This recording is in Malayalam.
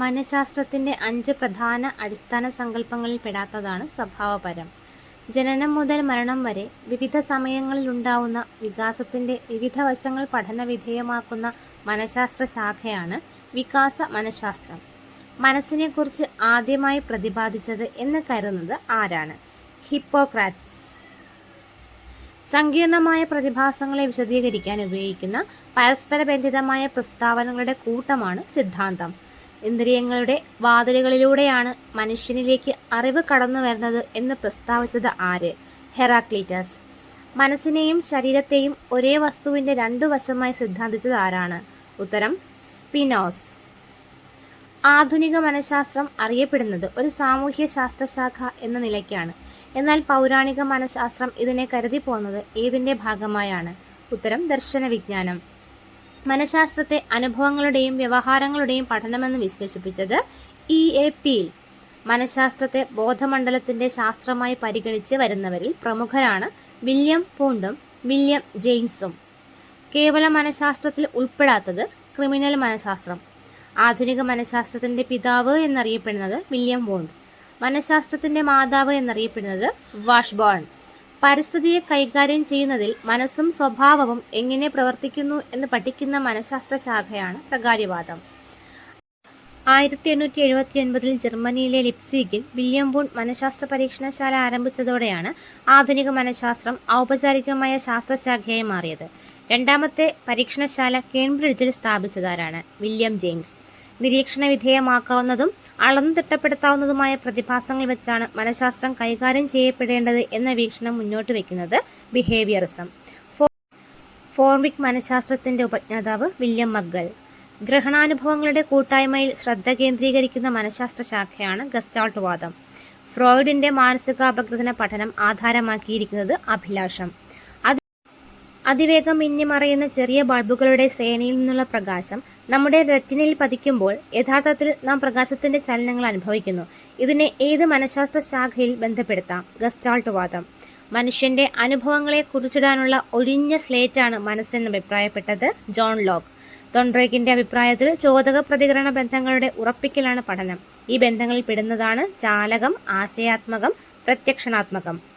മനഃശാസ്ത്രത്തിന്റെ അഞ്ച് പ്രധാന അടിസ്ഥാന സങ്കല്പങ്ങളിൽ പെടാത്തതാണ് സ്വഭാവപരം. ജനനം മുതൽ മരണം വരെ വിവിധ സമയങ്ങളിലുണ്ടാവുന്ന വികാസത്തിന്റെ വിവിധ വശങ്ങൾ പഠനവിധേയമാക്കുന്ന മനഃശാസ്ത്ര ശാഖയാണ് വികാസ മനഃശാസ്ത്രം. മനസ്സിനെക്കുറിച്ച് ആദ്യമായി പ്രതിപാദിച്ചത് എന്ന് കരുതുന്നത് ആരാണ്? ഹിപ്പോക്രാറ്റ്സ് സങ്കീർണമായ പ്രതിഭാസങ്ങളെ വിശദീകരിക്കാൻ ഉപയോഗിക്കുന്ന പരസ്പരബന്ധിതമായ പ്രസ്താവനകളുടെ കൂട്ടമാണ് സിദ്ധാന്തം. ഇന്ദ്രിയങ്ങളുടെ വാതിലുകളിലൂടെയാണ് മനുഷ്യനിലേക്ക് അറിവ് കടന്നു വരുന്നത് എന്ന് പ്രസ്താവിച്ചത് ആര്? ഹെറാക്ലീറ്റസ് മനസ്സിനെയും ശരീരത്തെയും ഒരേ വസ്തുവിന്റെ രണ്ടു വശമായി സിദ്ധാന്തിച്ചത് ആരാണ്? ഉത്തരം സ്പിനോസ് ആധുനിക മനഃശാസ്ത്രം അറിയപ്പെടുന്നത് ഒരു സാമൂഹ്യ ശാസ്ത്രശാഖ എന്ന നിലയ്ക്കാണ്. എന്നാൽ പൗരാണിക മനഃശാസ്ത്രം ഇതിനെ കരുതി പോകുന്നത് ഏതിന്റെ ഭാഗമായാണ്? ഉത്തരം ദർശനവിജ്ഞാനം. മനഃശാസ്ത്രത്തെ അനുഭവങ്ങളുടെയും വ്യവഹാരങ്ങളുടെയും പഠനമെന്ന് വിശേഷിപ്പിച്ചത് ഇ. എ. പി മനഃശാസ്ത്രത്തെ ബോധമണ്ഡലത്തിന്റെ ശാസ്ത്രമായി പരിഗണിച്ച് വരുന്നവരിൽ പ്രമുഖരാണ് വില്യം പൂണ്ടും വില്യം ജെയിംസും. കേവല മനഃശാസ്ത്രത്തിൽ ഉൾപ്പെടാത്തത് ക്രിമിനൽ മനഃശാസ്ത്രം. ആധുനിക മനഃശാസ്ത്രത്തിന്റെ പിതാവ് എന്നറിയപ്പെടുന്നത് വില്യം വോണ്ട് മനഃശാസ്ത്രത്തിന്റെ മാതാവ് എന്നറിയപ്പെടുന്നത് വാഷ്ബേൺ. പരിസ്ഥിതിയെ കൈകാര്യം ചെയ്യുന്നതിൽ മനസ്സും സ്വഭാവവും എങ്ങനെ പ്രവർത്തിക്കുന്നു എന്ന് പഠിക്കുന്ന മനഃശാസ്ത്ര ശാഖയാണ് പ്രകാര്യവാദം. ആയിരത്തി എണ്ണൂറ്റി എഴുപത്തി ഒൻപതിൽ ജർമ്മനിയിലെ ലിപ്സീഗിൽ വില്യം ബൂൺ മനഃശാസ്ത്ര പരീക്ഷണശാല ആരംഭിച്ചതോടെയാണ് ആധുനിക മനഃശാസ്ത്രം ഔപചാരികമായ ശാസ്ത്രശാഖയായി മാറിയത്. രണ്ടാമത്തെ പരീക്ഷണശാല കേംബ്രിഡ്ജിൽ സ്ഥാപിച്ചതാരാണ്? William James. നിരീക്ഷണവിധേയമാക്കാവുന്നതും അളന്നു തിട്ടപ്പെടുത്താവുന്നതുമായ പ്രതിഭാസങ്ങൾ വെച്ചാണ് മനഃശാസ്ത്രം കൈകാര്യം ചെയ്യപ്പെടേണ്ടത് എന്ന വീക്ഷണം മുന്നോട്ട് വയ്ക്കുന്നത് ബിഹേവിയറിസം. ഫോർമിക് മനഃശാസ്ത്രത്തിന്റെ ഉപജ്ഞാതാവ് വില്യം മഗ്ഗൽ ഗ്രഹണാനുഭവങ്ങളുടെ കൂട്ടായ്മയിൽ ശ്രദ്ധ കേന്ദ്രീകരിക്കുന്ന മനഃശാസ്ത്ര ശാഖയാണ് ഗസ്റ്റാൾട്ട് വാദം. ഫ്രോയിഡിന്റെ മാനസികാപഗ്രഥന പഠനം ആധാരമാക്കിയിരിക്കുന്നത് അഭിലാഷം. അതിവേഗം മിന്നിമറയുന്ന ചെറിയ ബൾബുകളുടെ ശ്രേണിയിൽ നിന്നുള്ള പ്രകാശം നമ്മുടെ റെറ്റിനയിൽ പതിക്കുമ്പോൾ യഥാർത്ഥത്തിൽ നാം പ്രകാശത്തിന്റെ ചലനങ്ങൾ അനുഭവിക്കുന്നു. ഇതിനെ ഏത് മനഃശാസ്ത്ര ശാഖയിൽ ബന്ധപ്പെടുത്താം? ഗസ്റ്റാൾട്ട് വാദം. മനുഷ്യന്റെ അനുഭവങ്ങളെ കുറിച്ചിടാനുള്ള ഒഴിഞ്ഞ സ്ലേറ്റാണ് മനസ്സെന്ന് അഭിപ്രായപ്പെട്ടത് ജോൺ ലോക്ക്. തോൺറേക്കിന്റെ അഭിപ്രായത്തിൽ ചോദക-പ്രതികരണ ബന്ധങ്ങളുടെ ഉറപ്പിക്കലാണ് പഠനം. ഈ ബന്ധങ്ങളിൽ പെടുന്നതാണ് ചാലകം ആശയാത്മകം, പ്രത്യക്ഷണാത്മകം.